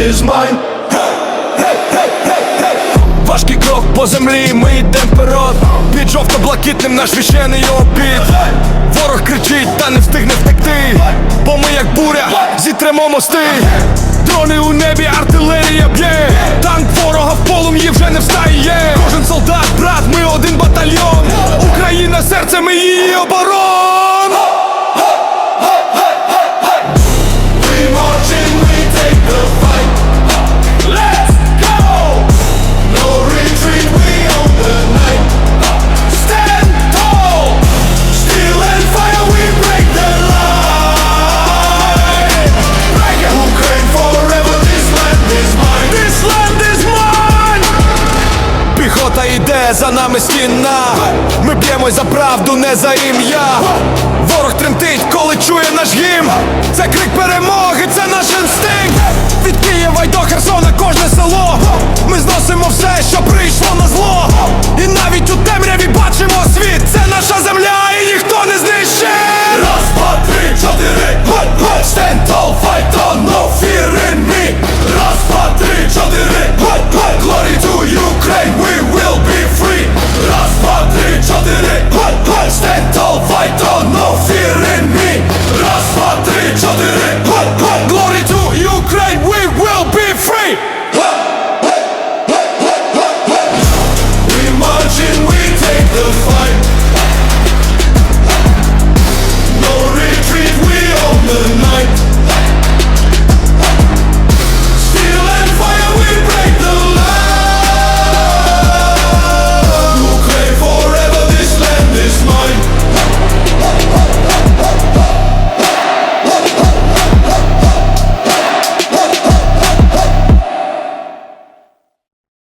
is mine. Важкий крок по землі, ми йдем вперед. Під жовто-блакитним наш віщений обід. Ворог кричить, та не встигне втекти. Бо ми, як буря, зітремо мости. Дрони у небі, артилерія б'є, танк ворога в... йде, за нами стіна. Ми б'ємось за правду, не за ім'я. Ворог тремтить, коли чує наш гімн. Це крик перемоги, це наш інстинкт. Від Києва й до Херсона кожне село. Ми зносимо все, що прийшло на зло. І навіть у темряві